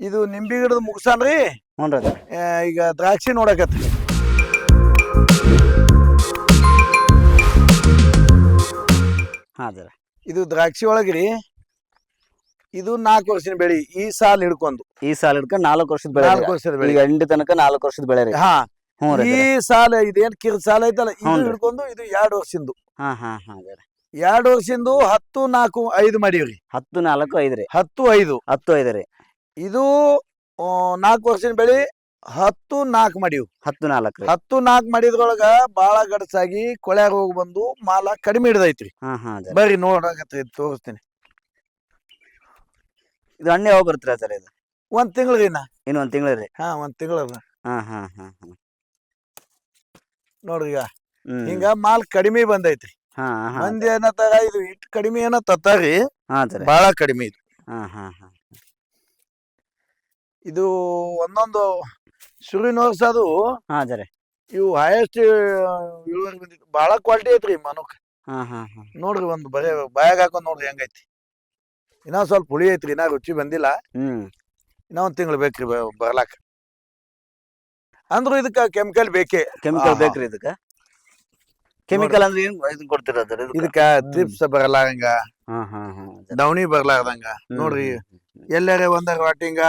ಇದು ನಿಂಬಿ ಗಿಡದ ಮುಗಿಸಾನ್ರಿ? ಹ್ಞೂ ರೀ. ಅಜ್ಜರ ಈಗ ದ್ರಾಕ್ಷಿ ನೋಡಕತ್ರಿ ಹಾಂ ಇದು ದ್ರಾಕ್ಷಿ ಒಳಗ್ರಿ ಇದು ನಾಲ್ಕು ವರ್ಷದ ಬೆಳಿ ಈ ಸಾಲ ಹಿಡ್ಕೊಂಡು. ಈ ಸಾಲ ಹಿಡ್ಕೊಂಡು ನಾಲ್ಕು ವರ್ಷದ ಬೆಳೆ ನಾಲ್ಕು ವರ್ಷದ ಬೆಳೆ. ಈಗ ಎಂಡಿ ತನಕ ನಾಲ್ಕು ವರ್ಷದ ಬೆಳೆ ರೀ. ಹಾ. ಹ್ಞೂ ರೀ ಈ ಸಾಲ ಇದೇನ್ ಕಿರ್ ಸಾಲ ಐತಲ್ಲ ಇದು ಹ್ಞೂನ್ರಿ. ಹಿಡ್ಕೊಂಡು ಇದು ಎರಡು ವರ್ಷದ್ದು ಹಾ ಹಾ ಹಾಂ ಎರಡು ವರ್ಷದ್ದು ಹತ್ತು ನಾಲ್ಕು ಐದು ಮಾಡೀವ್ರಿ. ಹತ್ತು ನಾಲ್ಕು ಐದು ರೀ. ಹತ್ತು ಐದು. ಹತ್ತು ಐದು ರೀ. ಇದು ನಾಲ್ಕು ವರ್ಷದ ಬೆಳಿ ಹತ್ತು ನಾಲ್ಕು ಮಡಿವು. ಹತ್ತು ನಾಲ್ಕು ಹತ್ತು ನಾಲ್ಕು ಮಡಿದೊಳಗ ಬಾಳ ಗಡಸಾಗಿ ಕೊಳ್ಯಾಗ ಹೋಗಿ ಬಂದು ಮಾಲ ಕಡಿಮೆ ಹಿಡ್ದೈತ್ರಿ. ಬರ್ರಿ ನೋಡಕತ್ರಿ ತೋರಿಸ್ತೀನಿ. ಇದು ಹಣ್ಣು ಯಾವಾಗ ಬರ್ತೀರಾ ಸರ್ ಇದು? ಒಂದ್ ರೀ ನಾ ಇನ್ನು ಒಂದ್ ತಿಂಗಳ ರೀ? ಹಾ ಒಂದ್ ತಿಂಗಳ ನೋಡ್ರಿ ಈಗ. ಹಿಂಗ ಮಾಲ್ ಕಡಿಮೆ ಬಂದೈತ್ರಿ. ಮಂದಿ ಏನತ್ತಾರ ಇದು ಇಟ್ ಕಡಿಮೆ ಏನ ತತ್ತಾರಿ ಬಾಳ ಕಡಿಮೆ ಇದು. ಹಾ ಹಾ ಹಾಂ. ಇದು ಒಂದೊಂದು ಶುರುವಿನ ವರ್ಷ ಅದು. ಹಾ ಜರೆ ಇವು ಹೈಯೆಸ್ಟ್ ಇಳುವರಿ ಬಂದಿತ್ತು. ಬಾಳ ಕ್ವಾಲಿಟಿ ಐತ್ರಿ ಮನಕ್. ಹಾ ಹಾ ಹಾ. ನೋಡ್ರಿ ಒಂದು ಬರೇ ಬಾಯಾಗ ಹಾಕೊಂಡ್ ನೋಡ್ರಿ ಹೆಂಗೈತಿ ಇನ್ನ ಸ್ವಲ್ಪ ಹುಳಿ ಐತ್ರಿ ಇನ್ನ ರುಚಿ ಬಂದಿಲ್ಲ. ಹ್ಮ್. ಇನ್ನ ಒಂದ್ ತಿಂಗಳು ಬೇಕ್ರಿ ಬ- ಬರ್ಲಾಕ. ಅಂದ್ರು ಇದಕ್ಕ ಕೆಮಿಕಲ್ ಬೇಕೇ. ಕೆಮಿಕಲ್. ಬೇಕ್ರಿ ಇದಕ್ಕ? ಕೆಮಿಕಲ್ ಅಂದ್ರೆ ಏನು ಇದನ್ನ ಕೊಡ್ತೀರಾ ಸರ್ ಇದಕ್ಕೆ? ತ್ರಿಪ್ಸ ಬರಲಾರಂಗ ಹಾ ಹಾ ಹಾಂ ದವಣಿ ಬರ್ಲಾರ್ದಂಗ. ನೋಡ್ರಿ ಎಲ್ಲರೇ ಒಂದಾಗ ವಾಟಿಂಗ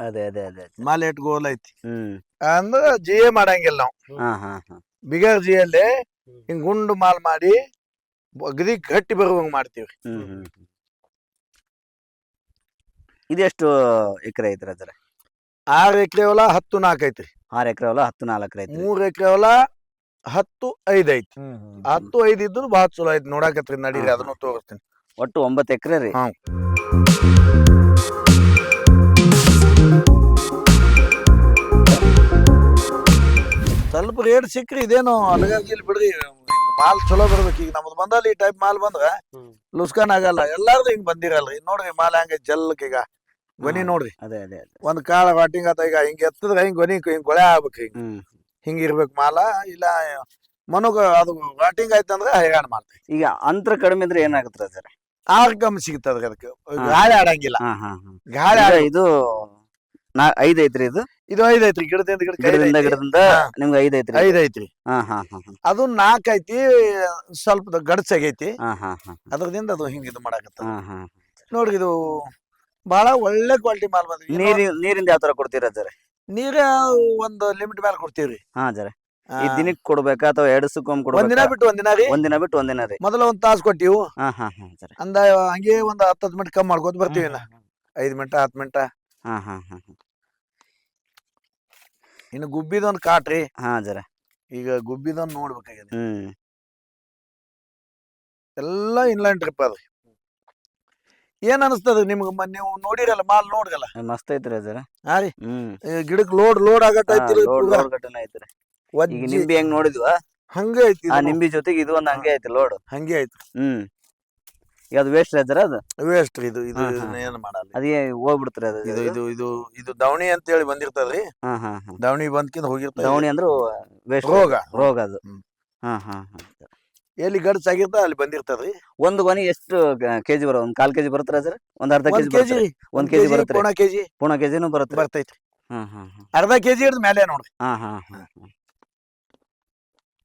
ಅದೇ ಅದೇ ಅದೇ ಮಾಲೆಟ್ ಗೋಲ್ ಐತಿ. ಹ್ಮ್. ಅಂದ್ರ ಜಿ ಎ ಮಾಡಂಗಿಲ್ಲ ನಾವು. ಹಾ ಹಾ ಹಾ. ಬಿಗರ್ ಜಿ ಅಲ್ಲೇ ಹಿಂಗ್ ಗುಂಡು ಮಾಲ್ ಮಾಡಿ ಅಗದಿ ಗಟ್ಟಿ ಬರುವಂಗ್ ಮಾಡ್ತೀವಿ ಹ್ಮ್ ಹ್ಮ್ ಹ್ಮ್. ಇದೆಷ್ಟು ಎಕರೆ ಐತ್ರಿ ಅದ್ರ? ಆರ್ ಎಕರೆ ಹೊಲ ಹತ್ತು ನಾಲ್ಕು ಐತ್ರಿ. ಆರು ಎಕರೆ ಹೊಲ ಹತ್ತು ನಾಲ್ಕು ಐತ್ರಿ. ಮೂರ್ ಎಕರೆ ಹೊಲ ಹತ್ತು ಐದ್ ಐತಿ ಹತ್ತು ಐದ್ ಇದ್ದು ಬಾಳ ಚಲೋ ಐತಿ ನೋಡಾಕತ್ರಿ ನಡೀರಿ ಹಾ, ಅದನ್ನು ತೋರಿಸ್ತೀನಿ ಒಟ್ಟು ಒಂಬತ್ತು ಎಕರೆ ರೀ? ಹಾ. ಸ್ವಲ್ಪ ರೇಟ್ ಸಿಕ್ಕ್ರಿ ಇದೇನು ಅಲಗಾಗಿಲ್ ಬಿಡ್ರಿ. ಮಾಲ್ ಚಲೋ ಬರ್ಬೇಕು ಈಗ ನಮ್ದು ಬಂದಲ್ಲಿ ಈ ಟೈಪ್ ಮಾಲ್ ಬಂದ್ರ ಲುಸ್ಕಾನ್ ಆಗಲ್ಲ. ಎಲ್ಲಾರ್ದು ಹಿಂಗ್ ಬಂದಿರಲ್ರಿ. ನೋಡ್ರಿ ಮಾಲ್ ಹಂಗ ಜಲ್ಕ್ ಈಗ. ಗೊನಿ. ನೋಡ್ರಿ. ಅದೇ ಅದೇ ಅದೇ. ಒಂದ್ ಕಾಳ ವಾಟಿಂಗ್ ಆತ ಈಗ ಹಿಂಗ್ ಎತ್ತದ್ರ ಹಿಂಗ್ ಗೊನಿ ಹಿಂಗ್ ಕೊಳೆ ಆಗ್ಬೇಕು ಹಿಂಗ್ ಹ್ಮ್. ಹಿಂಗ್ ಇರ್ಬೇಕು ಮಾಲ. ಇಲ್ಲ ಮನೋಗ ಅದು ವಾಟಿಂಗ್ ಆಯ್ತಂದ್ರ ಹೈರಾಣ ಮಾಡ್ತೈತಿ ಈಗ ಅಂತರ ಕಡಿಮೆ ಇದ್ರೆ ಏನಾಗುತ್ತೆ ಸರ್? ಆರ್ ಕಮ್ಮಿ ಸಿಗ್ತದ್ರಿ ಅದಕ್ಕೆ. ಗಾಳಿ ಆಡಂಗಿಲ್ಲ. ಹಾ ಹಾ ಹಾ. ಗಾಳಿ ಆಡ ಇದು ನಾ ಐದ್ ಐತ್ರಿ ಇದು? ಇದು ಐದ್ ಐತ್ರಿ ಗಿಡದಿಂದ ಗಿಡಕ್ಕೆ ಐದ್ ಗಿಡದಿಂದ ಐತಿ. ಗಿಡದಿಂದ ಹಾ. ನಿಮ್ಗೆ ಐದ್ ಐತ್ರಿ ಐದ್ ಐತ್ರಿ. ಹಾ ಹಾ ಹಾ ಅದು ನಾಲ್ಕ್ ಐತಿ ಸ್ವಲ್ಪ ಗಡ್ಸಾಗೈತಿ ಹಾ ಹಾ ಹಾ ಅದ್ರದಿಂದ ಅದು ಹಿಂಗ್ ಇದು ಮಾಡಾಕತ್ತ ಹಾ ಹಾ ನೋಡ್ರಿ ಇದು ಬಹಳ ಒಳ್ಳೆ ಕ್ವಾಲಿಟಿ ಮಾಲ್ ಬಂದ್ರಿ ನೀರಿ ನೀರಿಂದ ಯಾವ ತರ ಕೊಡ್ತೀರ ಸರ್ ನೀರ ಒಂದು ಲಿಮಿಟ್ ಮೇಲೆ ಕೊಡ್ತೀವ್ರಿ. ಹಾ ಸರ್ ಆ, ಈ ದಿನಕ್ಕೆ ಕೊಡ್ಬೇಕಾ ಅಥವಾ ಎರಡು ಸುಕ್ಕೊಮ್ಮೆ ಒಂದಿನ ಕೊಡ್ಬೇಕಾ? ಬಿಟ್ಟು ಒಂದಿನ ರೀ. ಒಂದಿನ ಬಿಟ್ಟು ಒಂದಿನ ರೀ. ಮೊದಲ ಒಂದ್ ತಾಸು ಕೊಟ್ಟಿವು. ಹಾ ಹಾ ಹಾ ಸರ್ ಅಂದ ಹಂಗೆ ಒಂದ್ ಹತ್ತು ಹತ್ತು ಮಿನಿಟ್ ಕಮ್ಮಿ ಮಾಡ್ಕೋತ ಬರ್ತೀವಿ ಇನ್ನ ಐದ್ ಮಿನಿಟ ಹತ್ತು ಮಿನಿಟ. ಹಾ ಹಾ ಹಾ ಹಾ. ಇನ್ನು ಗುಬ್ಬಿದೊಂದ್ ಕಾಟ್ರಿ. ಹಾ ಜರ. ಈಗ ಗುಬ್ಬಿದೊಂದ್ ನೋಡ್ಬೇಕಾಗ್ಯದ ಎಲ್ಲ ಎಲ್ಲಾ ಇನ್ಲೈನ್ ಟ್ರಿಪ್ ಅದ. ಏನ್ ಅನಿಸ್ತದ ನಿಮ್ಗೆ ಮ- ನೀವು ನೋಡಿರಲ್ಲ ಮಾಲ್ ನೋಡ್ರಲ್ಲ ಏ, ಮಸ್ತ್ ಐತ್ರಿ ಜರ. ಹಾ ರೀ. ಹ್ಮ್. ಈ ಗಿಡಕ್ ಲೋಡ್ ಲೋಡ್ ಆಗಟ್ ಐತಿ ಲೋಡ್ ಘಟನೆ ಐತ್ರಿ. ಈಗ ನಿಂಬಿ ಹೆಂಗ್ ನೋಡಿದ್ವ? ಹಂಗೆ ಐತಿ ಆ ಇದು. ನಿಂಬಿ ಜೊತೆಗೆ ಇದು ಒಂದ್ ಹಂಗೆ ಐತಿ ಲೋಡ್ ಹಂಗೆ ಐತಿ. ಹ್ಮ್. ಈಗ ಅದು ವೇಸ್ಟ್ ಜರ ಅದು? ವೇಸ್ಟ್ ಇದು ಇದು ಹಾ, ಹಾ. ಇದನ್ನ ಏನ್ ಮಾಡಲ್ಲ. ಅದೇ ಹೋಗ್ಬಿಡ್ತ್ರಿ ಅದು. ಇದು ಇದು ಇದು ಇದು ದವಣಿ ಅಂತ ಹೇಳಿ ಬಂದಿರ್ತದ್ರಿ. ಹಾ ಹಾ ಹಾ. ದವಣಿ ಬಂದ್ಕಿಂತ ಹೋಗಿರ್ತದ. ದವಣಿ ಅಂದ್ರು ವೇಸ್ಟ್ ರೋಗ. ರೋಗ ಅದು. ಹ್ಮ್. ಹಾ ಹಾ ಹಾ. ಎಲ್ಲಿ ಗಡ್ಸ್ ಆಗಿರ್ತ ಅಲ್ಲಿ ಬಂದಿರ್ತದ್ರಿ? ಒಂದು ಗೊನಿ ಎಷ್ಟು ಕೆಜಿ ಬರೋ ಒಂದ್ ಕಾಲ್ ಕೆಜಿ ಬರುತ್ತರ ಸರ್? ಒಂದ್ ಅರ್ಧ ಒಂದ್ ಕೆಜಿ ಕೆಜಿ. ಬರುತ್ತೆ ಒಂದ್ ಕೆಜಿ ಬರುತ್ತೆ? ಪೋಣ ಕೆಜಿ. ಪೂರ್ಣ ಕೆಜಿನೂ ಬರುತ್ತೆ. ಬರ್ತೈತಿ ಹಾ ಹಾ ಹಾ. ಅರ್ಧ ಕೆಜಿ ಹಿಡಿದ ಮೇಲೆ ನೋಡ್ರಿ. ಹಾ ಹಾ ಹಾ ಹಾ.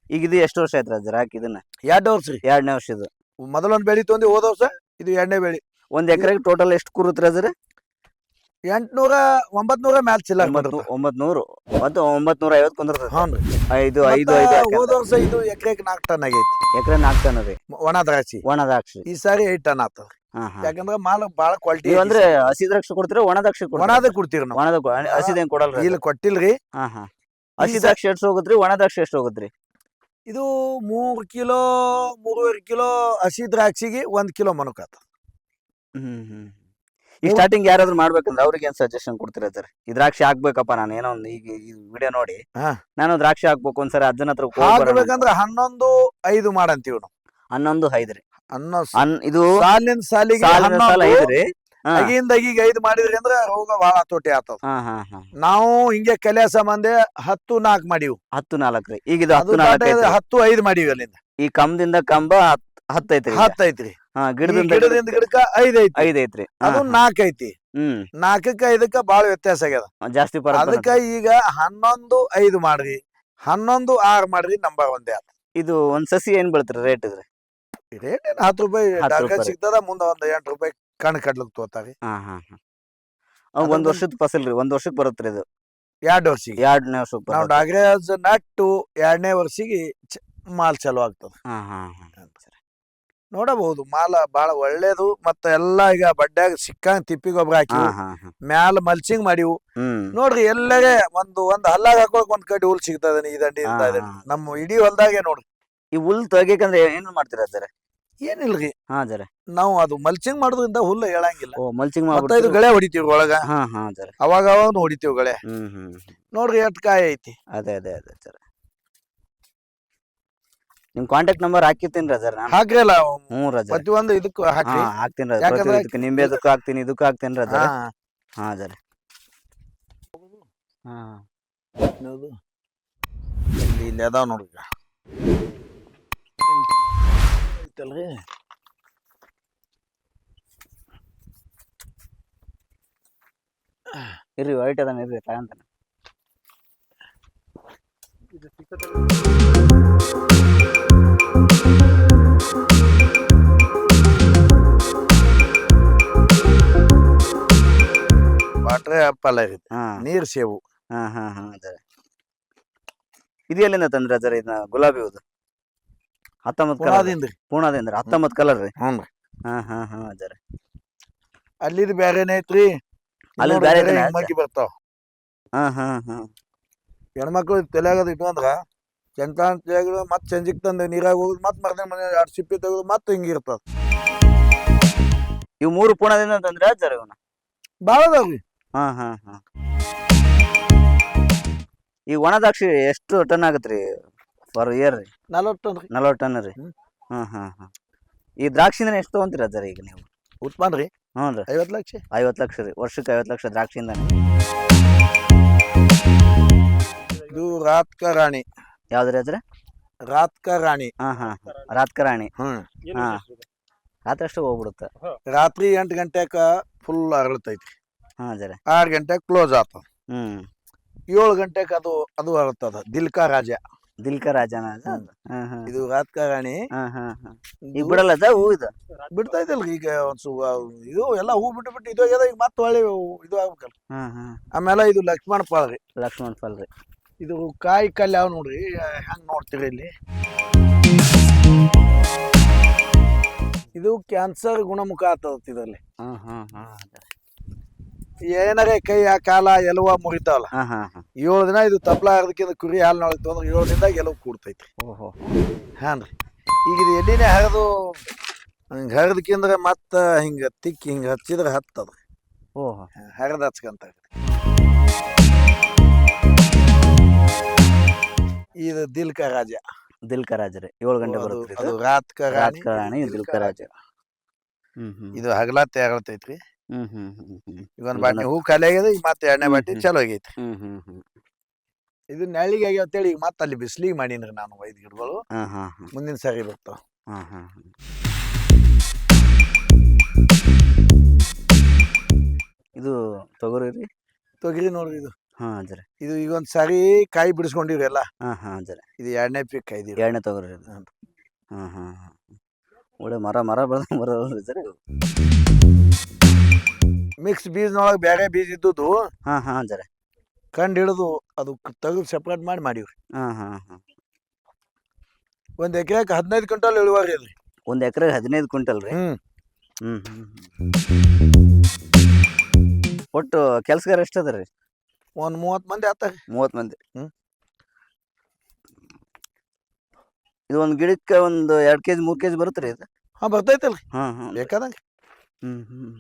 ಈಗ ಇದು ಎಷ್ಟು ವರ್ಷ ಆಯ್ತು ಜರ ಹಾಕಿ ಇದನ್ನ? ಎರಡ್ ವರ್ಷ ರೀ. ಎರಡನೇ ವರ್ಷ ಇದು. ಮೊದಲೊಂದ್ ಬೆಳಿ ತೊಂದಿ ಹೋದ ವರ್ಷ ಇದು ಎರಡನೇ ಬೆಳಿ. ಒಂದ್ ಎಕರೆಗೆ ಟೋಟಲ್ ಎಷ್ಟು ಕೂರುತ್ರಿ ಅದ್ರ? ಎಂಟ್ನೂರ ಒಂಬತ್ನೂರ ಮ್ಯಾಲ್ ಚಿಲ್ಲರ್ ಒಂಬತ್ ನೂರು ಮತ್ತು ಒಂಬತ್ ನೂರ ಐವತ್ ಕುಂದಿರ್ತದೆ ಹ್ಞೂ ಐದು ಐದು ಐದು ಹೋದ ವರ್ಷ ಇದು ಎಕರೆಗೆ ನಾಲ್ಕು ಟನ್ ಆಗೈತಿ. ಎಕರೆ ನಾಲ್ಕು ಟನ್ ರೀ ಮ- ಒಣ ದ್ರಾಕ್ಷಿ. ಒಣ ದ್ರಾಕ್ಷಿ. ಈ ಸಾರಿ ಐದು ಟನ್ ಆತ ಯಾಕಂದ್ರ ಮಾಲ್ ಬಾಳ ಕ್ವಾಲಿಟಿ ಅಂದ್ರೆ ಹಸಿ ದ್ರಾಕ್ಷಿ ಕೊಡ್ತೀರ ಒಣ ದ್ರಾಕ್ಷಿ ಕೊಡ್ತೀರಾ? ಒಣದ ಕೊಡ್ತೀವಿ ನಾವು. ಒಣದ ಕೊ- ಹಸಿದೇನ್ ಕೊಡಲ್ರಿ ಇಲ್ಲಿ ಕೊಟ್ಟಿಲ್ರಿ. ಹಸಿ ದ್ರಾಕ್ಷಿ ಎಷ್ಟು ಹೋಗುತ್ರಿ ಒಣ ದ್ರಾಕ್ಷಿ ಎಷ್ಟು ಹೋಗುತ್ರಿ? ಇದು ಮೂರ್ ಕಿಲೋ ಮೂರುವರೆ ಕಿಲೋ ಹಸಿ ದ್ರಾಕ್ಷಿಗೆ ಒಂದ್ ಕಿಲೋ ಮನುಕಾತ. ಆತ ಹ್ಮ್ ಹ್ಮ್. ಈ ಸ್ಟಾರ್ಟಿಂಗ್ ಯಾರಾದ್ರೂ ಮಾಡ್ಬೇಕಂದ್ರೆ ಅವ್ರಿಗೆ ಏನ್ ಸಜೆಷನ್ ಕೊಡ್ತೀರಾ ಸರ್ ಈ ದ್ರಾಕ್ಷಿ ಹಾಕ್ಬೇಕಪ್ಪ ನಾನು ಏನೋ ಒಂದು ಈಗ ಈ ವಿಡಿಯೋ ನೋಡಿ. ಹಾ. ನಾನು ದ್ರಾಕ್ಷಿ ಹಾಕ್ಬೇಕು ಒಂದ್ಸರಿ ಅಜ್ಜನ ಹತ್ರ ಹೋಗ್ ಬರೋಣ ಅಂತ. ಹಾಕ್ಬೇಕಂದ್ರ ಹನ್ನೊಂದು ಐದು ಮಾಡಂತೀವಿ ನಾವು. ಹನ್ನೊಂದು ಐದ್ರಿ ಹನ್ನೊಂದು ಅನ್ ಇದು ಸಾಲಿನ ಸಾಲಿಗೆ ಸಾಲಿನ ಸಾಲ ಐದ್ರಿ ಅಗಿಂದ ಈಗ ಐದ್ ಮಾಡಿದ್ರಿ ಅಂದ್ರ ರೋಗ ಬಹಳ ಹತೋಟಿ ಆತದ ನಾವು ಹಿಂಗೆ ಕೆಲಸ ಸಂಬಂಧ ಹತ್ತು ನಾಲ್ಕ್ ಮಾಡಿವು. ಹತ್ತು ನಾಲ್ಕು ರೀ ಈಗ ಇದು ಹತ್ತು ನಾಲ್ಕು ದಾಟ ಐತ್ರಿ. ಹತ್ತು ಐದು ಮಾಡಿವಿ ಅಲ್ಲಿಂದ. ಈ ಕಂಬದಿಂದ ಕಂಬ ಹತ್- ಹತ್ತು ಐತ್ರಿ ಈಗ. ಹತ್ತು ಐತ್ರಿ. ಹಾ ಈ ಗಿಡದಿಂದ ಗಿಡದಿಂದ ಗಿಡಕ್ಕ ಐದ್ ಐತಿ ಐದ್ ಐತ್ರಿ. ಹಾ, ಅದು ಹಾ. ನಾಲ್ಕು ಐತಿ. ಹ್ಮ್. ನಾಲ್ಕಕ್ಕ ಐದಕ್ಕ ಬಾಳ ವ್ಯತ್ಯಾಸ ಆಗ್ಯದ. ಜಾಸ್ತಿ ಪರ ಅದಕ್ಕ ಈಗ ಹನ್ನೊಂದು ಐದು ಮಾಡ್ರಿ. ಹನ್ನೊಂದು ಆರ್ ಮಾಡ್ರಿ ನಂಬರ್ ಒಂದೇ ಆತ. ಇದು ಒಂದ್ ಸಸಿ ಏನ್ ಬೀಳ್ತಾರೆ ರೇಟ್ ಇದ್ರೆ? ರೇಟ್ ಏನ್ ಹತ್ತು ರೂಪಾಯಿ ಹತ್ತು ಡಾಕ ರೂಪಾಯಿ. ಸಿಗ್ತದ ಮುಂದ ಒಂದ್ ಎಂಟು ರೂಪಾಯಿ ಕಣ್ ಕಡ್ಲಕ್ ತೋತಾರಿ. ಹಾ ಹಾ ಒಂದ್ ವರ್ಷದ ಫಸಲ್ ರೀ ಒಂದ್ ವರ್ಷಕ್ಕೆ ಬರುತ್ತೆ ಇದು. ಎರಡ್ ವರ್ಷಿಗೆ. ಎರಡನೇ ವರ್ಷಕ್ಕೆ ನಾವು ಬರುತ್ತೆ ಡಾಗ್ರೇಜ್ ನಟ್ಟು ಎರಡನೇ ವರ್ಷಿಗೆ ಚ- ಮಾಲ್ ಚಲೋ ಆಗ್ತದ. ಹಾ ಹಾ ಹಾ. ನೋಡಬಹುದು ಮಾಲ ಬಹಳ ಒಳ್ಳೇದು ಮತ್ತ ಎಲ್ಲಾ ಈಗ ಬಡ್ಡ್ಯಾಗ ಸಿಕ್ಕಂಗ್ ತಿಪ್ಪಿ ಗೊಬ್ಬರ ಹಾಕಿ ಹಾ ಹಾ ಹಾ. ಮ್ಯಾಲ ಮಲ್ಚಿಂಗ್ ಮಾಡಿವು. ಹ್ಮ್. ನೋಡ್ರಿ ಎಲ್ಲರೇ ಒಂದು ಒಂದ್ ಹಲ್ಲಾಗ ಹಾಕೋಕ್ ಒಂದ್ ಕಡೆ ಹುಲ್ ಸಿಗ್ತದ ಈ ದಂಡಿ. ಹಾ. ನಮ್ಮ ಇಡೀ ಹೊಲ್ದಾಗೆ ನೋಡ್ರಿ. ಈ ಹುಲ್ ತೆಗಿಯಕಂದ್ರೆ ಏನ್ ಮಾಡ್ತೀರಾ ಸರ್? ಏನಿಲ್ರಿ? ಹಾ ಜರ. ನಾವು ಅದು ಮಲ್ಚಿಂಗ್ ಮಾಡೋದ್ರಿಂದ ಹುಲ್ಲು ಹೇಳಂಗಿಲ್ಲ. ಓ ಮಲ್ಚಿಂಗ್ ಮತ್ತ ಇದು ಮಾಡ್ಬಿಟ್ಟು ಗಳೆ ಹೊಡಿತೀವಿ ಒಳಗ. ಹಾ ಹಾ ಜರ. ಅವಾಗ ಅವಾಗ ಹೊಡಿತೀವಿ ಗಳೆ. ಹ್ಮ್ ಹ್ಮ್ ನೋಡ್ರಿ ಎಷ್ಟ್ ಕಾಯಿ ಐತಿ. ಅದೇ ಅದೇ ಅದೇ ಸರ್ ನಿಮ್ ಕಾಂಟ್ಯಾಕ್ಟ್ ನಂಬರ್ ಹಾಕಿರ್ತೀನಿ ರಜರ್ ನಾನು. ಹಾಕ್ರಿ ಅಲ್ಲ ಹ್ಞೂ ರಜರ್ ಪ್ರತಿಯೊಂದು ಇದಕ್ಕೂ ಹಾ ಹಾಕ್ರಿ. ಹಾಕ್ತೀನಿ ರಜರ್ ಯಾಕಂದ್ರೆ ಇದಕ್ಕೆ ನಿಂಬೆದಕ್ಕೂ ಹಾಕ್ತೀನಿ ಇದಕ್ಕೂ ಹಾಕ್ತೀನಿ ರಜರ್ ಹಾ ಹಾ. ಜರ. ಹಾ. ಇಲ್ಲಿ ಇಲ್ಲಿ ಅದಾವ ನೋಡ್ರಿ. ಐತಲ್ರಿ ಇರ್ರಿ ವೈಟ್ ಅದಾನ ಇರ್ರಿ ತಗಂತಾನೆ. ವಾಟ್ರೆ ಆಪಲ್ ಆಗಿತ್ತು ಹಾ. ನೀರು ಸೇವು ಹಾ ಹಾ ಹಾ ಅದೇ. ಇದು ಎಲ್ಲಿಂದ ತಂದ್ರೆ ಅದರ ಇದನ್ನ ಗುಲಾಬಿ ಹೂದು? ಹತ್ತೊಂಬತ್ತು ಕಲರ್ ಹತ್ತೊಂಬತ್ತು ಕಲರ್ ರೀ. ಹ್ಞೂ ಹಾ ಹಾ ಹಾ ಜರ ಅಲ್ಲಿದ್ ಬ್ಯಾರೆನೇ ಐತ್ರಿ? ಅಲ್ಲಿ ಬ್ಯಾರೆ ಬರ್ತಾವ. ಹಾ ಹಾ ಹಾ. ಹೆಣ್ಮಕ್ಳು ತಲೆಯಾಗದ ಇಟ್ಕೊಂಡ್ರ ಚೆಂತ ಅಂತ ಮತ್ ಚಂಜಿಗ್ ತಂದು ನೀರಾಗ ಹೋಗುದು ಮತ್ ಮರ್ದ ಮನೆ ಎರಡು ಸಿಪ್ಪಿ ತೆಗೆದು ಮತ್ ಹಿಂಗಿರ್ತದ ಇವು ಮೂರು ಪೂರ್ಣದಿಂದ ಅಂತಂದ್ರೆ ಜರ ಇವನ. ಭಾಳ ಅದಾವ್ರಿ ಹಾ ಹಾ ಹಾ. ಈ ಒಣ ದ್ರಾಕ್ಷಿ ಎಷ್ಟು ಟನ್ ಆಗತ್ರಿ? ಪರ್ ಇಯರ್ ರೀ ನಲವತ್ತು ಟನ್ ರೀ. ನಲ್ವತ್ತು ಟನ್ ರೀ? ಹ್ಮ್. ಹಾ ಹಾ ಹಾ ಈ ದ್ರಾಕ್ಷಿಯಿಂದ ಎಷ್ಟು ತೊಗೊಂತೀರ ಸರ್ ಈಗ ನೀವು? ಉತ್ಪನ್ನ ರೀ. ಹ್ಞೂ ರೀ. ಐವತ್ತು ಲಕ್ಷ. ಐವತ್ತು ಲಕ್ಷ ರೀ. ವರ್ಷಕ್ಕೆ ಐವತ್ತು ಲಕ್ಷ ದ್ರಾಕ್ಷಿಯಿಂದ ಇದು ರಾತ್ಕ ರಾಣಿ. ಯಾವ್ದ್ರಿ ಅದ್ರ? ರಾತ್ಕ ರಾಣಿ. ಹಾಂ ರಾತ್ಕ ರಾತ್ಕರಾಣಿ ಹ್ಮ್. ಹಾಂ. ರಾತ್ರಿ ಅಷ್ಟು ಹೋಗ್ಬಿಡುತ್ತೆ. ರಾತ್ರಿ ಎಂಟು ಗಂಟೆಕ ಫುಲ್ ಅರಳತೈತಿ ಹಾಂ ಜರ. ಆರು ಗಂಟೆಗೆ ಕ್ಲೋಸ್ ಆತ. ಹ್ಞೂ ಏಳು ಗಂಟೆಗೆ ಅದು ಅದು ಅರಳ್ತದ. ದಿಲ್ಕಾ ರಾಜ. ದಿಲ್ಕ ರಾಜನ ಅದು? ಹಾ ಹಾ ಇದು ರಾತ್ಕ ರಾಣಿ. ಹಾ ಹಾ ಹಾ. ಈಗ ಇದು ಹೂ ಬಿಡ್ತಾ ಇದೆ ಈಗ ಒಂದ್ ಸು ಇದು ಎಲ್ಲ ಹೂ ಬಿಟ್ಟು ಬಿಟ್ಟು ಇದು ಆಗ್ಯದ ಈಗ ಮತ್ತೆ ಹೊಳ್ಳಿ ಇದು ಆಗ್ಬೇಕಲ್ಲ ಹಾ ಹಾ. ಆಮೇಲೆ ಇದು ಲಕ್ಷ್ಮಣ ಫಾಲ್ ರೀ. ಲಕ್ಷ್ಮಣ ಫಲ್ ರೀ. ಇದು ಕಾಯಿ ಕಲ್ಲು ಯಾವ ನೋಡ್ರಿ ಹೆಂಗ್ ನೋಡ್ತೀರಿ ಇಲ್ಲಿ? ಇದು ಕ್ಯಾನ್ಸರ್ ಗುಣಮುಖ ಆಗ್ತದ ಇದರಲ್ಲಿ ಹಾ ಹಾ ಹಾ. ಏನಾರೇ ಕೈ ಆ ಕಾಲ ಎಲುವ ಮುರಿತಾವಲ್ಲ ಹಾ ಹಾ ಹಾ. ಏಳು ದಿನ ಇದು ತಪ್ಲ ಹರಿದಕ್ಕಿಂತ ಕುರಿ ಹಾಲು ನೋಡ್ತು ಅಂದ್ರೆ ಏಳು ದಿನದಾಗ ಎಲುವು ಕೂಡ್ತೈತಿ ಓಹೋ. ಹಾನ್ ರೀ ಈಗ ಇದು ಎಲ್ಲಿನೇ ಹರಿದು ಹಿಂಗೆ ಹರಿದಕ್ಕಿಂದ್ರೆ ಮತ್ತೆ ಹಿಂಗೆ ತಿಕ್ಕಿ ಹಿಂಗೆ ಹಚ್ಚಿದ್ರೆ ಹತ್ತದ ಓಹೋ. ಹರಿದ ಹಚ್ಕಂತ ಇದು ದಿಲ್ಕ ರಾಜ. ದಿಲ್ಕ ರಾಜ ರೀ. ಏಳು ಗಂಟೆ ಅದು- ಬರುತ್ತೆ ಅದು ರಾತ್ಕ ರಾಣಿ ರಾತ್ಕರಾಣಿ ಇದು ದಿಲ್ಕ ರಾಜ. ಹ್ಮ್ ಹ್ಮ್. ಇದು ಹಗಲ ಆಗತೈತ್ರಿ ಹ್ಮ್ ಹ್ಮ್ ಹ್ಮ್ ಹ್ಮ್. ಒಂದ್ ಬಾಟ್ಲಿ ಹೂ ಖಾಲಿ ಆಗ್ಯದ ಈಗ ಮತ್ತೆ ಎರಡನೇ ಹ್ಮ್, ಚಾಲು ಆಗೈತಿ. ಹ್ಮ್ ಹ್ಮ್ ಹ್ಮ್. ಇದು ನೆಳ್ಳಿಗೆ ಆಗ್ಯಾವ ಅಂತೇಳಿ ಈಗ ಮತ್ತೆ ಅಲ್ಲಿ ಬಿಸ್ಲಿಗೆ ಮಾಡೀನಿ ನಾನು ಐದು ಗಿಡಗಳು. ಹಾ ಹಾ ಹಾ. ಮುಂದಿನ ಸಾರಿ ಬರ್ತಾವ. ಹಾ ಹಾ ಹಾ. ಇದು ತೊಗರಿ ರೀ? ತೊಗರಿ ನೋಡ್ರಿ ಇದು. ಹಾ ಜರ ಇದು ಈಗ ಒಂದ್ ಸಾರಿ ಕಾಯಿ ಬಿಡಿಸ್ಕೊಂಡಿವ್ರಿ ಎಲ್ಲ. ಹಾ ಹಾ ಜರ ಇದು ಎರಡನೇ ಪಿಕ್ ಐದಿ ಎರಡನೇ ತೊಗರಿ ಇದು. ಹ್ಮ್. ಹಾ ಹಾ ಹಾ. ಒಳ್ಳೆ ಮರ ಮರ ಬೆಳೆದ ಮರ ಸರ್ ಇವು. ಮಿಕ್ಸ್ ಬೀಜನೊಳಗೆ ಬೇರೆ ಬೀಜ ಇದ್ದದ್ದು ಹಾ ಹಾ ಜರ ಕಂಡು ಹಿಡಿದು ಅದು ತೆಗೆದು ಸೆಪ್ರೇಟ್ ಮಾಡಿ ಮಾಡಿವ್ರಿ. ಹಾ ಹಾ ಹಾ. ಒಂದು ಎಕರೆಗೆ ಹದಿನೈದು ಕ್ವಿಂಟಲ್ ಇಳುವರಿ ಅದ್ರಿ ಒಂದು ಎಕರೆಗೆ ಹದಿನೈದು ಕ್ವಿಂಟಲ್ ರೀ? ಹ್ಞೂ ಹ್ಮ್ ಹ್ಮ್ ಹ್ಮ್. ಒಟ್ಟು ಕೆಲ್ಸಗಾರ ಎಷ್ಟು ಅದ ರೀ ಒಂದು ಮೂವತ್ತು ಮಂದಿ ಆತಾರಿ. ಮೂವತ್ತು ಮಂದಿ. ಹ್ಮ್. ಇದು ಒಂದು ಗಿಡಕ್ಕೆ ಒಂದು ಎರಡು ಕೆಜಿ ಮೂರು ಕೆಜಿ ಬರುತ್ತೆ ರೀ ಇದು? ಹಾ ಬರ್ತೈತಲ್ರಿ. ಹಾಂ ಹಾಂ ಬೇಕಾದಂಗೆ. ಹ್ಮ್ ಹ್ಮ್.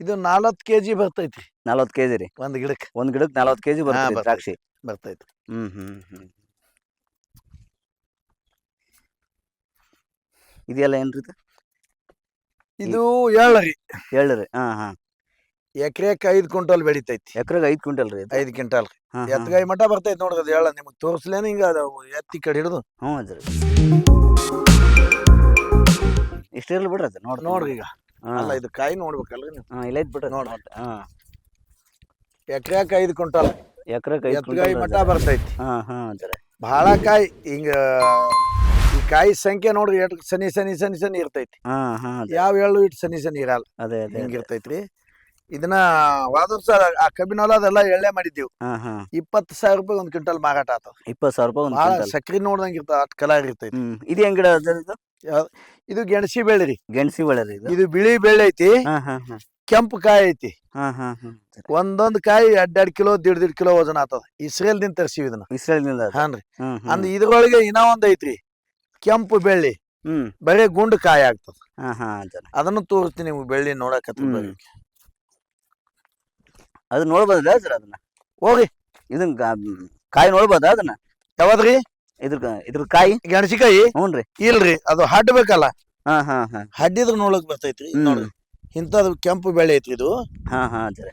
ಇದು ನಾಲ್ವತ್ತು ಕೆಜಿ ಬರ್ತೈತಿ ನಲ್ವತ್ತು ಕೆಜಿ ರೀ. ಒಂದ್ ಗಿಡಕ್ಕೆ ಒಂದ್ ಗಿಡಕ್ಕೆ ನಲ್ವತ್ತು ಕೆಜಿ ಬರುತ್ತೆ ಬರ್ತೈತಿ. ದ್ರಾಕ್ಷಿ. ಬರ್ತೈತಿ ಹ್ಮ್ ಹ್ಮ್ ಹ್ಮ್. ಇದೆಲ್ಲ ಏನ್ರಿ ಇದು? ಇದು ಎಳ್ಳರಿ ಹೇಳಿ ರೀ ಹಾ ಹಾ. ಎಕರೆಕ್ ಐದ್ ಕ್ವಿಂಟಲ್ ಬೆಳಿತೈತಿ. ಎಕರೆಗೆ ಐದು ಕ್ವಿಂಟಲ್ ರೀ ಐದು ಕ್ವಿಂಟಲ್ ರೀ. ಹಾ. ಎತ್ತಗಾಯಿ ಮಠ ಬರ್ತೈತಿ ನೋಡ್ರಿ ಅದು ಎಳ್ಳ ನಿಮ್ಗೆ ತೋರ್ಸ್ಲೇನ ಹಿಂಗ ಅದು ಎತ್ತಿ ಕಡೆ ಹಿಡಿದು. ಹ್ಞೂ ಅದ್ರಿ. ಇಷ್ಟು ಇರ್ಲಿ ಬಿಡ್ರಿ ಅದು ನೋಡ್ರಿ ನೋಡ್ರಿ ಈಗ. ಅಲ್ಲ ಇದು ಕಾಯಿ ನೋಡ್ಬೇಕಲ್ರಿ ನೀವು? ಹಾ, ಇಲ್ಲ ಬಿಡ್ರಿ. ನೋಡ್. ಹಾ. ಎಕರೆಕ ಐದು ಕ್ವಿಂಟಲ್. ಎತ್ಗಾಯಿ ಮಟ್ಟ ಮಠ ಬರ್ತೈತಿ. ಹಾ ಹಾ. ಅಜ್ಜರ ಬಹಳ ಕಾಯಿ ಹಿಂಗ ಈ ಕಾಯಿ ಸಂಖ್ಯೆ ನೋಡ್ರಿ ಎಷ್ಟು ಸನಿ ಸನಿ ಸನಿ ಸನಿ ಇರ್ತೈತಿ. ಹಾ ಹಾ. ಯಾವ ಎಳ್ಳು ಇಟ್ಟು ಸನಿ ಸನಿ ಇರಲ್ಲ. ಅದೇ ಅದೇ ಹಿಂಗ ಅದೇ. ಇರ್ತೈತ್ರಿ ಇದನ್ನ ವಾದರ್ ಸರ್ ಆ ಕಬ್ಬಿನ ಹೊಲ ಅದೆಲ್ಲ ಎಳ್ಳೆ ಮಾಡಿದ್ದೀವಿ. ಹಾ ಹಾ. ಇಪ್ಪತ್ತು ಸಾವಿರ ರೂಪಾಯಿ ಒಂದು ಕ್ವಿಂಟಲ್ ಮಾರಾಟ ಆತದ ಇಪ್ಪತ್ತು ಸಾವಿರ ರೂಪಾಯಿ ಒಂದು ಕ್ವಿಂಟಲ್. ಸಕ್ರಿ ನೋಡ್ದಂಗ ಇರ್ತದ ಅಟ್ ಕಲರ್ ಇರ್ತೈತಿ. ಹ್ಮ್ ಇದು ಹೆಂಗ್ ಗಿಡ ಇದು? ಇದು ಗೆಣಸಿ ಬೆಳೆ ರೀ. ಗೆಣಸಿ ಬೆಳೆ ಇದು? ಇದು ಬಿಳಿ ಬೆಳೆ ಐತಿ. ಹಾ ಹಾ ಹಾ. ಕೆಂಪು ಕಾಯಿ ಐತಿ. ಹಾ ಹಾ ಹಾ. ಒಂದೊಂದ್ ಕಾಯಿ ಎರಡೆರಡು ಕಿಲೋ ದಿಡ್ ದಿಡ್ ಕಿಲೋ ವಜನ ಆತದ. ಇಸ್ರೇಲ್ ದಿಂದ ತರ್ಸಿವಿ ಇದನ್ನ. ಇಸ್ರೇಲ್ನಿಂದ ಅದು. ಹಾನ್ರಿ. ಹ್ಮ್ ಹ್ಮ್. ಅಂದ್ ಇದ್ರೊಳಗೆ ಇನ್ನ ಒಂದ್ ಐತ್ರಿ. ಕೆಂಪು ಬೆಳ್ಳಿ. ಹ್ಮ್. ಬರೇ ಗುಂಡು ಕಾಯಿ ಆಗ್ತದ. ಹಾ ಹಾ ಅದನ್ನ ತೋರಿಸ್ತೀನಿ ನಿಮ್ಗೆ ಬೆಳ್ಳಿ ನೋಡಕತ್ತಿ ಹ್ಮ್. ಅದು ನೋಡ್ಬೋದಾ ಸರ್ ಅದನ್ನ? ಹೋಗಿ ಇದನ್ ಕಾ- ಮ್, ಕಾಯಿ ನೋಡ್ಬೋದ ಅದನ್ನ? ಯಾವ್ದ್ರಿ ಇದ್ರ ಇದ್ರ ಕಾಯಿ? ಗೆಣಸಿಕಾಯಿ? ಹ್ಞೂನ್ರಿ ಇಲ್ರಿ ಅದು ಹಡ್ಬೇಕಲ್ಲ? ಹಾ ಹಾ ಹಾ. ಹಡ್ಡಿದ್ರ ನೋಡಕ್ ಬರ್ತೈತ್ರಿ ಇದ್. ನೋಡ್ರಿ. ಇಂಥದ್ದು ಕೆಂಪು ಬೆಳೆ ಐತ್ರಿ ಇದು. ಹಾ ಹಾ ಸರ್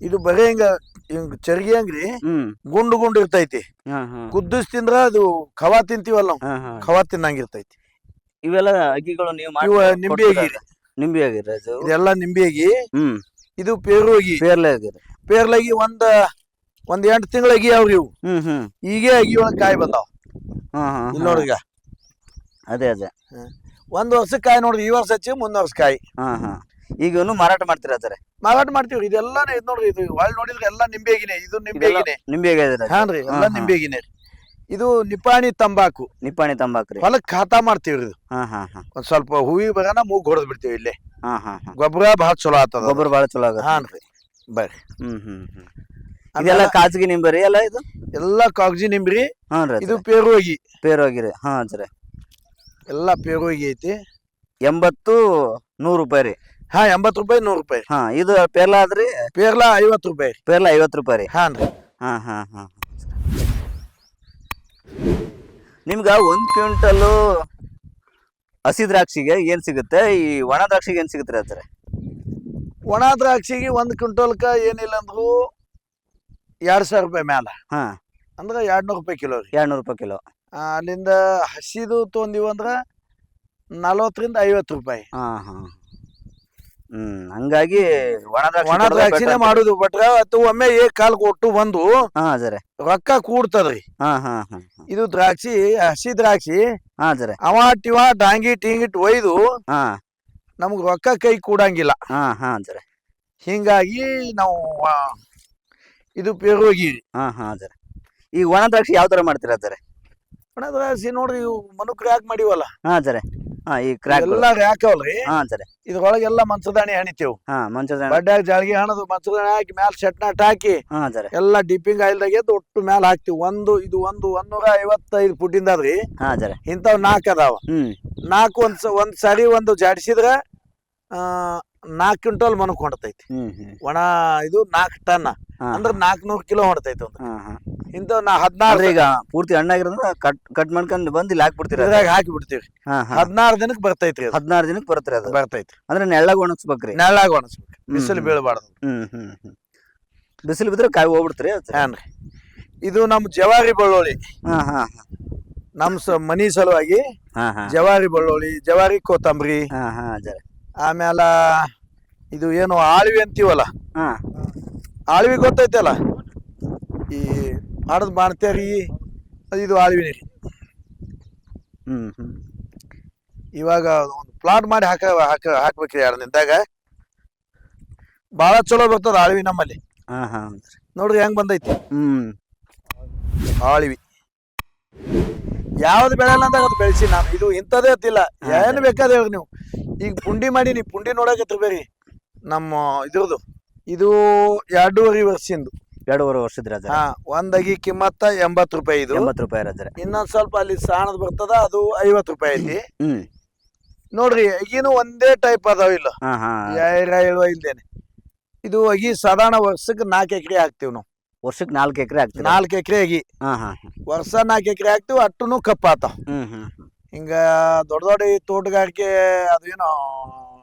ಇದು ಬರೀ ಹಿಂಗ ಹಿಂಗ್ ಚರ್ಗಿ ಹಂಗ್ರಿ ಹ್ಮ್. ಗುಂಡು ಗುಂಡು ಇರ್ತೈತಿ. ಹಾ ಹಾ. ಕುದ್ದಿಸ್ ತಿಂದ್ರ ಅದು ಖವಾ ತಿಂತೀವಲ್ಲ ನಾವು ಹಾ ಹಾ. ಖವಾ ತಿನ್ನಂಗ ಇರ್ತೈತಿ. ಇವೆಲ್ಲ ಅಗಿಗಳು ನೀವು ಇವ ಮಾಡಿ ನಿಂಬೆ ಅಗಿ ನಿಂಬೆ ಆಗಿರ ಇದೆಲ್ಲ ನಿಂಬೆಗಿ ಹ್ಮ್. ಇದು ಪೇರು ಪೇರ್ಲೆ ಆಗಿರ ಪೇರ್ಲಾಗಿ ಒಂದ್ ಒಂದ್ ಎಂಟು ತಿಂಗಳ ಅಗಿ ಅವ್ರಿ ಇವು. ಹ್ಮ್ ಹ್ಮ್. ಈಗೇ ಅಗಿ ಒಳಗ್ ಕಾಯಿ ಬಂದಾವ. ಹಾ ಹಾ ಇಲ್ಲಿ ನೋಡ್ರಿ ಈಗ ಅದೇ. ಅದೇ ಒಂದ್ ವರ್ಷ ಕಾಯಿ ನೋಡ್ರಿ ಈ ವರ್ಷ ಹಚ್ಚಿ ಮುಂದ್ ವರ್ಷ ಕಾಯಿ. ಹಾ ಹಾ. ಈಗ ಮಾರಾಟ ಮಾಡ್ತೀರಾ ಸರ್? ಮಾರಾಟ ಮಾಡ್ತೀವ್ರಿ ಇದೆಲ್ಲ ಇದು ನೋಡ್ರಿ ಇದು ಒಳ್ ನೋಡಿದ್ರೆ ಎಲ್ಲ ನಿಂಬೆಗಿನೇ ಇದು ನಿಂಬೆಗಿನೇ ನಿಂಬೆ ಹಾನ್ರಿ ಎಲ್ಲ ಹಾ, ಹಾ. ನಿಂಬೆಗಿನೇ ಇದು ನಿಪಾಣಿ ತಂಬಾಕು. ನಿಪ್ಪಾಣಿ ತಂಬಾಕ್ರಿ ಹೊಲಕ್ ಖಾತಾ ಮಾಡ್ತೀವ್ರಿ ಇದು. ಹಾ ಹಾ ಹಾ. ಒಂದ್ ಸ್ವಲ್ಪ ಹೂವಿ ಬರನ ಮೂಗ್ ಹೊಡೆದ್ ಬಿಡ್ತೀವಿ ಇಲ್ಲೇ. ಹಾ ಹಾ ಹಾ. ಗೊಬ್ಬರ ಬಹಳ ಚಲೋ ಆತದ ಗೊಬ್ಬರ ಬಾಳ ಚಲೋ ಆಗತ್ತೆ ಹಾನ್ರಿ ಬರ್ರಿ. ಹ್ಮ್ ಹ್ಮ್ ಹ್ಮ್. ಇದೆಲ್ಲ ಕಾಜ್ಗಿ ನಿಂಬೆ ರೀ ಎಲ್ಲ ಇದು? ಎಲ್ಲ ಕಾಗಜಿ ನಿಂಬ್ರಿ ಹ್ಞೂ ರೀ ಇದು ಪೇರೋಗಿ ಪೇರೋಗಿ ರೀ. ಹಾ ಸರಿ ಎಲ್ಲ ಪೇರೋಗಿ ಐತಿ. ಎಂಬತ್ತು ನೂರು ರೂಪಾಯಿ ರೀ. ಹಾ ಎಂಬತ್ತು ರೂಪಾಯಿ ನೂರು ರೂಪಾಯಿ. ಹಾ ಇದು ಪೇರ್ಲ ಆದ್ರಿ? ಪೇರ್ಲ ಐವತ್ತು ರೂಪಾಯಿ. ಪೇರ್ಲ ಐವತ್ತು ರೂಪಾಯಿ ರೀ. ಹಾನ್ರಿ ಹಾ ಹಾ ಹಾ. ನಿಮ್ಗೆ ಒಂದು ಕ್ವಿಂಟಲು ಹಸಿ ದ್ರಾಕ್ಷಿಗೆ ಏನ್ ಸಿಗುತ್ತೆ? ಈ ಒಣ ದ್ರಾಕ್ಷಿಗೆ ಏನ್ ಸಿಗುತ್ತೆ ಹೇಳ್ತಾರೆ? ಅಜ್ಜರ ಒಣ ದ್ರಾಕ್ಷಿಗೆ ಒಂದ್ ಕ್ವಿಂಟಲ್ಕ ಏನಿಲ್ಲ ಅಂದ್ರು ಎರಡ್ ಸಾವಿರ ರೂಪಾಯಿ ಮ್ಯಾಲ. ಹಾ. ಅಂದ್ರ ಎರಡ್ ನೂರ್ ರೂಪಾಯಿ ಕಿಲೋ ರೀ. ಎರಡ್ನೂರು ರೂಪಾಯಿ ಕಿಲೋ. ಅಲ್ಲಿಂದ ಹಸಿದು ತೊಂದಿವ ಅಂದ್ರ ನಲವತ್ತರಿಂದ ಐವತ್ತು ರೂಪಾಯಿ. ಹಾ ಹಾ. ಹ್ಮ್ ಹಂಗಾಗಿ ಒಣ ದ್ರಾಕ್ಷಿ ಒಣ ಕೊಡೋದೇ ದ್ರಾಕ್ಷಿನೇ better. ಮಾಡುದು ಅದು ಒಮ್ಮೆ ಏ ಕಾಲ್ ಕೊಟ್ಟು ಬಂದು ಹಾ ರೊಕ್ಕ ಕೂಡ್ತದ್ರಿ. ಹಾ ಹಾ ಹಾ. ಇದು ದ್ರಾಕ್ಷಿ ಹಸಿ ದ್ರಾಕ್ಷಿ. ಹಾ ಟಿವ ಡಾಂಗಿ ಟಿಂಗಿಟ್ ಒಯ್ದು ಹಾ. ನಮ್ಗೆ ರೊಕ್ಕ ಕೈ ಕೂಡಂಗಿಲ್ಲ. ಹಾ ಹಾ ಹಿಂಗಾಗಿ ನಾವು ಆ, ಇದು ಪೇರೋಗಿ ಹಾ ಹಾ ಈಗ ಒಣ ದ್ರಾಕ್ಷಿ ಯಾವ ತರ ಮಾಡ್ತೀರಾ ಒಣ ದ್ರಾಕ್ಷಿ ನೋಡ್ರಿ ಇವು ಯಾಕೆ ಮಾಡಿವಲ್ಲ. ಹಾ ಅಜ್ಜರ ಹಾ ಈ ಎಲ್ಲ ಹಾ ಅಜ್ಜರ ಇದ್ರೊಳಗೆಲ್ಲ ಮಂಚದಾಣಿ ಹಣಿತೇವ್ ಹಾ ಮಂಚದ ಬಡ್ಡ್ಯಾಗ ಜಾಳ್ಗಿ ಹಣದು ಮಂಚದಾಣಿ ಹಾಕಿ ಮ್ಯಾಲ ಶೆಟ್ನಾಟ್ ಹಾಕಿ ಹಾ ಎಲ್ಲ ಡಿಪ್ಪಿಂಗ್ ಆಯಿಲ್ದಾಗ ಎದ್ದು ಒಟ್ಟು ಮ್ಯಾಲ ಹಾಕ್ತಿವಿ. ಒಂದು ಇದು ಒಂದು ಒಂದೂರ ಐವತ್ತೈದು ಫುಟ್ಟಿಂದ ಅದ್ರಿ ಹಾ ಸರಿ. ಇಂಥವ್ ನಾಕ್ ಅದಾವ. ಹ್ಮ್. ನಾಲ್ಕು ಒಂದ್ ಸ- ಒಂದ್ ಸರಿ ಒಂದು ಜಾಡಿಸಿದ್ರ ಆ ನಾಲ್ಕು ಕ್ವಿಂಟಲ್ ಮನಕ್ ಹೊಂಡತೈತಿ ಹ್ಮ್ ಹ್ಮ್. ಒಣ ಇದು ನಾಲ್ಕು ಟನ್. ಹಾ ನಾಕ್ ನಾಲ್ಕುನೂರು ಕಿಲೋ ಹೊಡ್ತೈತಿ ಒಂದು. ಹಾ ಹಾ. ಇಂಥವ್ ನಾ ಹದಿನಾರು ಈಗ ಪೂರ್ತಿ ಹಣ್ಣಾಗಿರೋದ್ರ ಕಟ್ ಕಟ್ ಮಾಡ್ಕೊಂಡು ಬಂದು ಇಲ್ಲಿ ಹಾಕ್ಬಿಡ್ತೀರ ಇದ್ರಾಗ ಹಾಕಿ ಬಿಡ್ತೀವಿ ಹಾ ಹಾ. ಹದಿನಾರು ದಿನಕ್ಕೆ ಬರ್ತೈತ್ರಿ ಅದು. ಹದಿನಾರು ದಿನಕ್ಕೆ ಬರುತ್ತೆ ಅದು? ಬರ್ತೈತಿ ಅಂದ್ರೆ ನೆಳ್ಳಾಗ ಒಣಗಿಸ್ಬೇಕ್ರಿ? ನೆಳ್ಳಾಗ ಒಣಸ್ಬೇಕು ಬಿಸಿಲ್. ಬೀಳಬಾರ್ದು. ಹ್ಮ್ ಹ್ಮ್ ಹ್ಮ್. ಬಿಸಿಲು ಬಿದ್ರೆ ಕಾಯಿ ಹೋಗ್ಬಿಡ್ತೀರಿ ಹಾನ್ರಿ ಇದು ನಮ್ ಜವಾರಿ ಬಳ್ಳೋಳಿ ಹಾ ಹಾ ನಮ್ ಸ ಮನಿ ಸಲುವಾಗಿ ಹಾ ಹಾ. ಜವಾರಿ ಬಳ್ಳೋಳಿ ಜವಾರಿ ಕೊತ್ತಂಬರಿ ಹಾ ಆಮ್ಯಾಲ ಇದು ಏನು ಆಳ್ವಿ ಅಂತೀವಲ್ಲ? ಹಾ. ಆಳ್ವಿ ಗೊತ್ತೈತಲ್ಲ? ಈ ಮಾಡದ್ ರೀ. ಇದು ಆಳ್ವಿನಿ ರೀ. ಹ್ಮ್ ಹ್ಮ್. ಇವಾಗ ಒಂದು ಪ್ಲಾಟ್ ಮಾಡಿ ಹಾಕ ಹಾಕ ಹಾಕ್ಬೇಕ್ರಿ ಎರಡು ದಿನದಾಗ. ಭಾಳ ಚಲೋ ಬರ್ತದ ಆಳ್ವಿ ನಮ್ಮಲ್ಲಿ. ಹಾ ಹಾ ನೋಡ್ರಿ ಹೆಂಗ್ ಬಂದೈತಿ. ಹ್ಮ್. ಆಳ್ವಿ. ಯಾವ್ದು ಬೆಳೆಯಲ್ಲ ಅಂದಾಗ ಅದು ಬೆಳೆಸಿ ನಾನು. ಇದು ಇಂಥದೇ ಅತ್ತಿಲ್ಲ ಏನು ಬೇಕಾದ ಹೇಳಿ ನೀವು. ಈಗ ಪುಂಡಿ ಮಾಡೀನಿ ಪುಂಡಿ ನೋಡಕ್ಕೆ ಬೇರಿ ನಮ್ಮ ಇದ್ರದ್ದು ಇದು ಎರಡೂವರೆ ವರ್ಷಿಂದು. ಎರಡೂವರೆ ವರ್ಷದ ರಜೆ. ಹಾ ಒಂದಗಿ ಕಿಮ್ಮತ್ತ ಎಂಬತ್ತು ರೂಪಾಯಿ ಇದು. ಎಂಬತ್ತು ರೂಪಾಯಿ ರಜೆ. ಇನ್ನೊಂದ್ ಸ್ವಲ್ಪ ಅಲ್ಲಿ ಸಾಣದ್ ಬರ್ತದ ಅದು ಐವತ್ತು ರೂಪಾಯಿ ಐತಿ ಹ್ಮ್ ನೋಡ್ರಿ ಅಗಿನೂ ಒಂದೇ ಟೈಪ್ ಅದಾವ ಇಲ್ಲ. ಹಾ ಹೇಳುವ ಇಲ್ದೇನೆ ಇದು ಅಗಿ ಸಾಧಾರಣ ವರ್ಷಕ್ಕೆ ನಾಲ್ಕು ಎಕರೆ ಹಾಕ್ತಿವಿ ನಾವು. ವರ್ಷಕ್ಕೆ ನಾಲ್ಕು ಎಕರೆ ಹಾಕ್ತಿವಿ ನಾಲ್ಕು ಎಕರೆ ಅಗಿ ಹಾ ಹಾ ವರ್ಷ ನಾಲ್ಕು ಎಕರೆ ಹಾಕ್ತಿವಿ ಅಟ್ಟುನು ಕಪ್ಪ ಆತಾವ. ಹ್ಮ್ ಹ್ಮ್ ಹಿಂಗ ದೊಡ್ಡ ದೊಡ್ಡ ಈ ತೋಟಗಾರಿಕೆ ಅದೇನೋ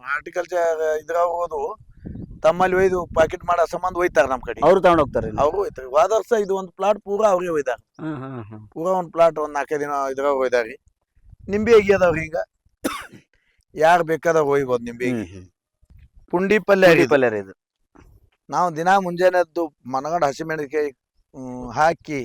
ಹಾರ್ಟಿಕಲ್ಚರ್ ಇದ್ರಾಗ ಹೋದು. ತಮ್ಮಲ್ಲಿ ಒಯ್ದು ಪಾಕೆಟ್ ಮಾಡೋ ಸಂಬಂಧ ಒಯ್ತಾರೆ ನಮ್ಮ ಕಡೆ. ಅವ್ರು ತಗೊಂಡ್ ಹೋಗ್ತಾರೆ ಅವರು ಒಯ್ತಾರೆ. ಹೋದ ವರ್ಷ ಇದು ಒಂದು ಪ್ಲಾಟ್ ಪೂರಾ ಅವ್ರಿಗೆ ಒಯ್ದಾರ. ಹ್ಮ್ ಹ್ಮ್ ಹ್ಮ್. ಪೂರಾ ಒಂದು ಪ್ಲಾಟ್ ಒಂದು ನಾಲ್ಕೈದು ದಿನ ಇದ್ರಾಗ ಒಯ್ದಾರಿ. ನಿಂಬೆ ಅಗಿ ಅದಾವ್ರಿ ಹಿಂಗ ಯಾರು ಬೇಕಾದಾಗ ಒಯ್ಬೋದು ನಿಂಬೆ ಹ್ಮ್ ಅಗಿ ಹ್ಮ್. ಪುಂಡಿ ಪಲ್ಯ ಇದು. ಪಲ್ಯ ರೀ ಇದು. ನಾವು ದಿನ ಮುಂಜಾನೆ ಎದ್ದು ಮನಗಂಡ ಹಸಿಮೆಣಸಿಕಾಯಿ ಹಾಕಿ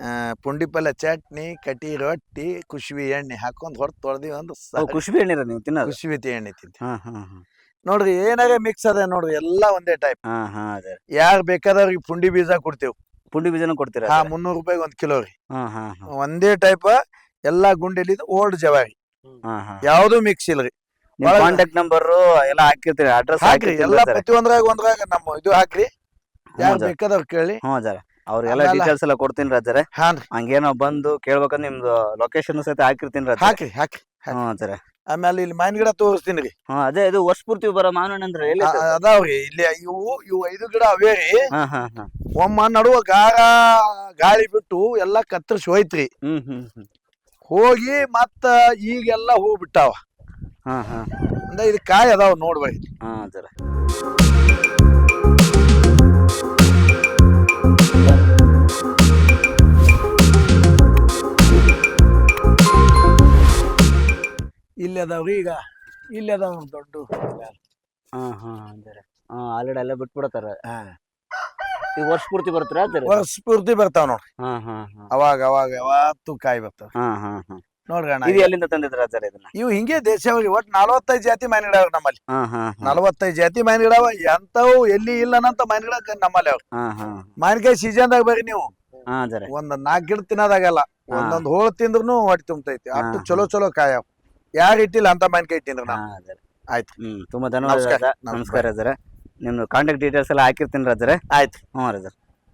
ಆ, ಪುಂಡಿ ಪಲ್ಯ ಚಟ್ನಿ ಕಟಿ ರೊಟ್ಟಿ ಕುಶ್ವಿ ಎಣ್ಣೆ ಹಾಕೊಂಡು ಹೊರತು ತೊಳ್ದಿವಿ ಅಂದ್ರೆ ಕುಶ್ವಿ ಸಾಕು. ಎಣ್ಣೆ ನೀವು ತಿನ್ನೋದು? ಕುಶ್ವಿತಿ ಎಣ್ಣೆ ತಿಂತೀವಿ. ಹಾ ಹಾ ಹಾ ನೋಡ್ರಿ ಏನಾಗ ಮಿಕ್ಸ್ ಅದ ನೋಡ್ರಿ ಎಲ್ಲಾ ಒಂದೇ ಟೈಪ್ ಹಾ ಹಾ ಅದೇ. ಯಾರ್ ಬೇಕಾದವ್ರಿಗೆ ಪುಂಡಿ ಬೀಜ ಕೊಡ್ತೇವ್. ಪುಂಡಿ ಬೀಜನೂ ಕೊಡ್ತೀರಾ ಹಾ? ಮುನ್ನೂರು ರೂಪಾಯಿಗೆ ಒಂದ್ ಕಿಲೋ ರೀ. ಹಾ ಹಾ ಹಾ. ಒಂದೇ ಟೈಪ್ ಎಲ್ಲಾ ಗುಂಡಿಲಿ ಓಲ್ಡ್ ಜವಾರಿ. ಹಾ ಹಾ. ಯಾವ್ದು ಮಿಕ್ಸ್ ಇಲ್ರಿ ಒಳಗ- ಕಾಂಟ್ಯಾಕ್ಟ್ ನಂಬರ್ ಎಲ್ಲ ಹಾಕಿರ್ತೀರಿ ಅಡ್ರೆಸ್ ಹಾಕ್ರಿ ಎಲ್ಲಾ ಪ್ರತಿಯೊಂದ್ರಾಗ ಒಂದ್ರಾಗ ನಮ್ಮ ಇದು ಹಾಕ್ರಿ. ಯಾರ್ ಹ್ಞೂ ಬೇಕಾದವ್ರು ಕೇಳಿ. ಹ್ಞೂ ಜರ ಅವ್ರಿಗೆಲ್ಲ ಆಮೇಲೆ- ಡೀಟೇಲ್ಸ್ ಎಲ್ಲ ಕೊಡ್ತೀನಿ ರಾಜರೇ ಹಾನ್ರಿ. ಹಂಗೇನೋ ಬಂದು ಕೇಳ್ಬೇಕಂದ್ರೆ ನಿಮ್ದು ಲೊಕೇಶನ್ ಸಹಿತ ಹಾಕಿರ್ತೀನಿ ಹಾಕ್ರಿ ಹಾಕ್ರಿ ಹ್ಞೂ ಜರ ಆಮೇಲೆ ಇಲ್ಲಿ ಮಾವಿನ ಗಿಡ ತೋರಿಸ್ತೀನಿ ರೀ. ಅದೇ ಇದು ವರ್ಷ ಪೂರ್ತಿ ಬರೋ ಮಾವಿನ ಹಣ್ಣು ಅಂದ್ರೆ ಎಲ್ಲಿ ಅದಾವ್ರಿ ಇಲ್ಲಿ ಇವು ಇವು ಐದು ಗಿಡ ಅವೇ ರೀ. ಹಾ ಹಾ ಹಾ. ಒಮ್ಮ ನಡುವ ಗಾರ ಗಾಳಿ ಬಿಟ್ಟು ಎಲ್ಲ ಕತ್ತರಿಸಿ ಹೋಯ್ತ್ರಿ. ಹ್ಮ್ ಹ್ಮ್ ಹ್ಮ್. ಹೋಗಿ ಮತ್ತ ಈಗೆಲ್ಲ ಹೂ ಬಿಟ್ಟಾವ. ಹಾ ಹಾ. ಅಂದ ಇದು ಕಾಯಿ ಅದಾವ ನೋಡ್ಬೇಡಿ ಹಾ ಜರ ಇಲ್ಲಿ ಅದಾವ್ರಿ ಈಗ ಇಲ್ಲಿ ಅದಾವ ದೊಡ್ಡ ಹಾ ಹಾ ಜರ ಹಾ ಆಲ್ರೆಡಿ ಎಲ್ಲ ಬಿಟ್ಬಿಡತ್ತಾರ ಹಾ. ಈಗ ವರ್ಷ ಪೂರ್ತಿ ಬರ್ತೀರಾ ವರ್ಷ ಪೂರ್ತಿ ಬರ್ತಾವ ನೋಡ್ರಿ. ಹಾ ಹಾ ಹಾ. ಅವಾಗ ಅವಾಗ ಯಾವತ್ತು ಕಾಯಿ ಬರ್ತಾವ ಹಾ ಹಾ ಹಾ. ನೋಡ್ರಿ ಅಣ್ಣ ಇದು ಎಲ್ಲಿಂದ ತಂದಿದ್ರ ಇದನ್ನ? ಇವು ಹಿಂಗೆ ದೇಶವಾಗಿ ಒಟ್ ನಲವತ್ತೈದು ಜಾತಿ ಮೈನ್ ಗಿಡ ನಮ್ಮಲ್ಲಿ ನಲವತ್ತೈದು ಜಾತಿ ಮಾವಿನ ಗಿಡವ ಅವ ಎಂತವು ಎಲ್ಲಿ ಇಲ್ಲ ಅನ್ನಂತ ಮೈನ್ ಗಿಡ ನಮ್ಮಲ್ಲಿ ಅವ್ರು. ಹಾ ಸೀಸನ್ ದಾಗ ಬರ್ರಿ ನೀವು. ಒಂದ್ ನಾಲ್ಕು ಗಿಡ ತಿನ್ನೋದಾಗಲ್ಲ ಒಂದೊಂದು ಹೋಳು ತಿಂದ್ರು ಹೊಟ್ಟೆ ತುಂಬತೈತಿ. ಅಷ್ಟು ಚಲೋ ಚಲೋ ಕಾಯವ್ ಯಾರು ಇಟ್ಟಿಲ್ಲ ಅಂತ ಮಾಹಿತಿ ಇಟ್ಟಿನ್ರಿ ಹಾ ಆಯ್ತು. ಹ್ಮ್ ತುಂಬಾ ಧನ್ಯವಾದ ನಮಸ್ಕಾರ. ರಾಜ. ನಮಸ್ಕಾರ ನಿಮ್ದು ಕಾಂಟ್ಯಾಕ್ಟ್ ಡೀಟೇಲ್ಸ್ ಎಲ್ಲ ಹಾಕಿರ್ತೀನಿ ರಾಜರೇ ಆಯ್ತು ಹ್ಞೂ ರಾಜರ್